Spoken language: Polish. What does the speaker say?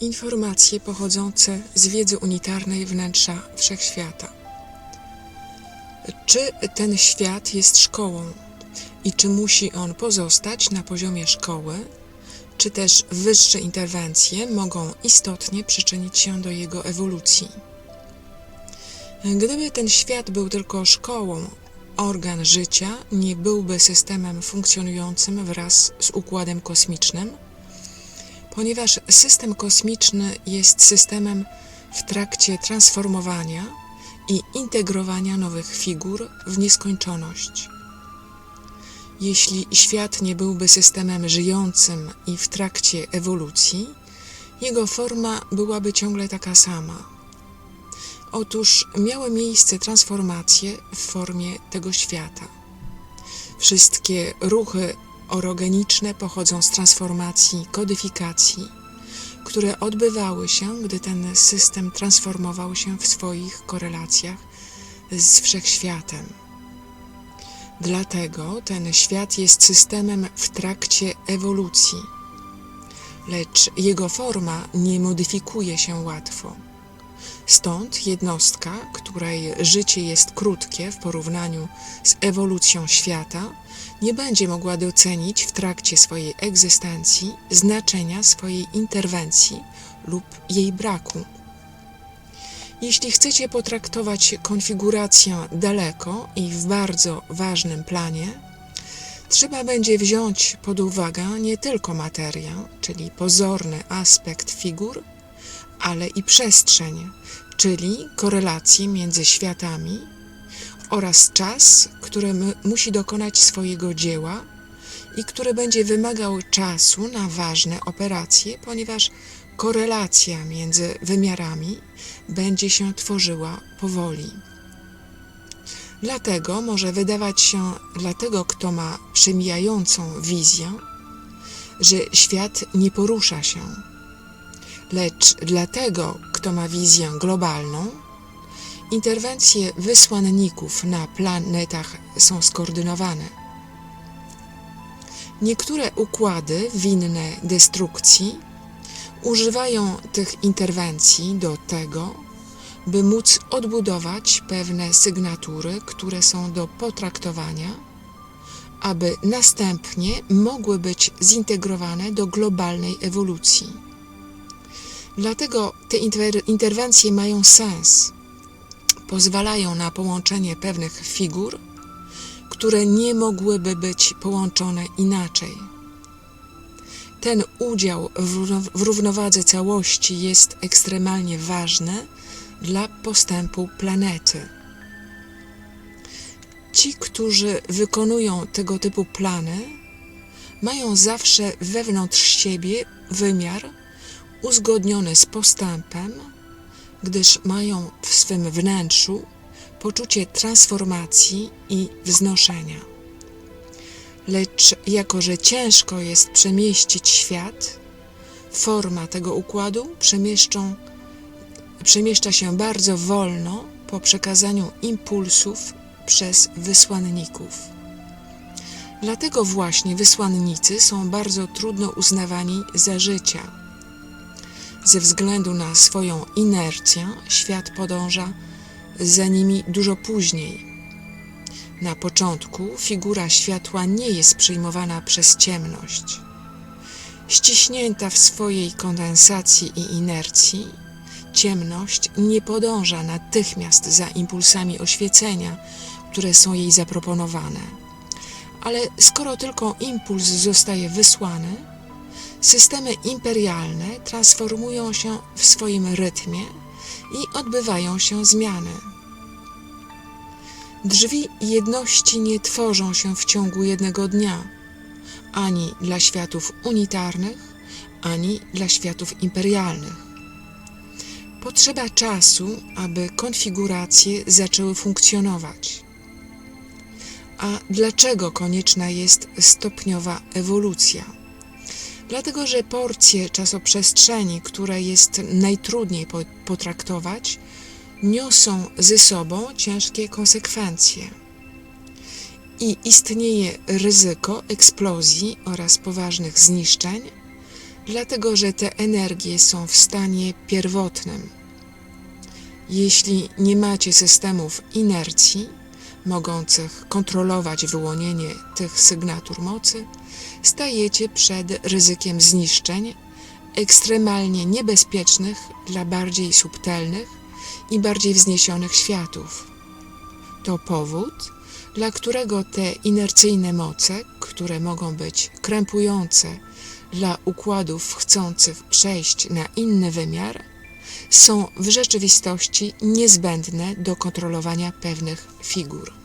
Informacje pochodzące z wiedzy unitarnej wnętrza wszechświata. Czy ten świat jest szkołą i czy musi on pozostać na poziomie szkoły, czy też wyższe interwencje mogą istotnie przyczynić się do jego ewolucji? Gdyby ten świat był tylko szkołą, organ życia nie byłby systemem funkcjonującym wraz z układem kosmicznym, ponieważ system kosmiczny jest systemem w trakcie transformowania i integrowania nowych figur w nieskończoność. Jeśli świat nie byłby systemem żyjącym i w trakcie ewolucji, jego forma byłaby ciągle taka sama. Otóż miały miejsce transformacje w formie tego świata. Wszystkie ruchy orogeniczne pochodzą z transformacji kodyfikacji, które odbywały się, gdy ten system transformował się w swoich korelacjach z wszechświatem. Dlatego ten świat jest systemem w trakcie ewolucji, lecz jego forma nie modyfikuje się łatwo. Stąd jednostka, której życie jest krótkie w porównaniu z ewolucją świata, nie będzie mogła docenić w trakcie swojej egzystencji znaczenia swojej interwencji lub jej braku. Jeśli chcecie potraktować konfigurację daleko i w bardzo ważnym planie, trzeba będzie wziąć pod uwagę nie tylko materię, czyli pozorny aspekt figur, ale i przestrzeń, czyli korelacje między światami oraz czas, który musi dokonać swojego dzieła i który będzie wymagał czasu na ważne operacje, ponieważ korelacja między wymiarami będzie się tworzyła powoli. Dlatego może wydawać się dla tego, kto ma przemijającą wizję, że świat nie porusza się, lecz dla tego, kto ma wizję globalną, interwencje wysłanników na planetach są skoordynowane. Niektóre układy winne destrukcji używają tych interwencji do tego, by móc odbudować pewne sygnatury, które są do potraktowania, aby następnie mogły być zintegrowane do globalnej ewolucji. Dlatego te interwencje mają sens. Pozwalają na połączenie pewnych figur, które nie mogłyby być połączone inaczej. Ten udział w równowadze całości jest ekstremalnie ważny dla postępu planety. Ci, którzy wykonują tego typu plany, mają zawsze wewnątrz siebie wymiar uzgodniony z postępem, gdyż mają w swym wnętrzu poczucie transformacji i wznoszenia. Lecz jako, że ciężko jest przemieścić świat, forma tego układu przemieszcza się bardzo wolno po przekazaniu impulsów przez wysłanników. Dlatego właśnie wysłannicy są bardzo trudno uznawani za życia. Ze względu na swoją inercję świat podąża za nimi dużo później. Na początku figura światła nie jest przyjmowana przez ciemność. Ściśnięta w swojej kondensacji i inercji, ciemność nie podąża natychmiast za impulsami oświecenia, które są jej zaproponowane. Ale skoro tylko impuls zostaje wysłany, systemy imperialne transformują się w swoim rytmie i odbywają się zmiany. Drzwi jedności nie tworzą się w ciągu jednego dnia, ani dla światów unitarnych, ani dla światów imperialnych. Potrzeba czasu, aby konfiguracje zaczęły funkcjonować. A dlaczego konieczna jest stopniowa ewolucja? Dlatego, że porcje czasoprzestrzeni, które jest najtrudniej potraktować, niosą ze sobą ciężkie konsekwencje i istnieje ryzyko eksplozji oraz poważnych zniszczeń, dlatego że te energie są w stanie pierwotnym. Jeśli nie macie systemów inercji, mogących kontrolować wyłonienie tych sygnatur mocy, stajecie przed ryzykiem zniszczeń ekstremalnie niebezpiecznych dla bardziej subtelnych i bardziej wzniesionych światów. To powód, dla którego te inercyjne moce, które mogą być krępujące dla układów chcących przejść na inny wymiar, są w rzeczywistości niezbędne do kontrolowania pewnych figur.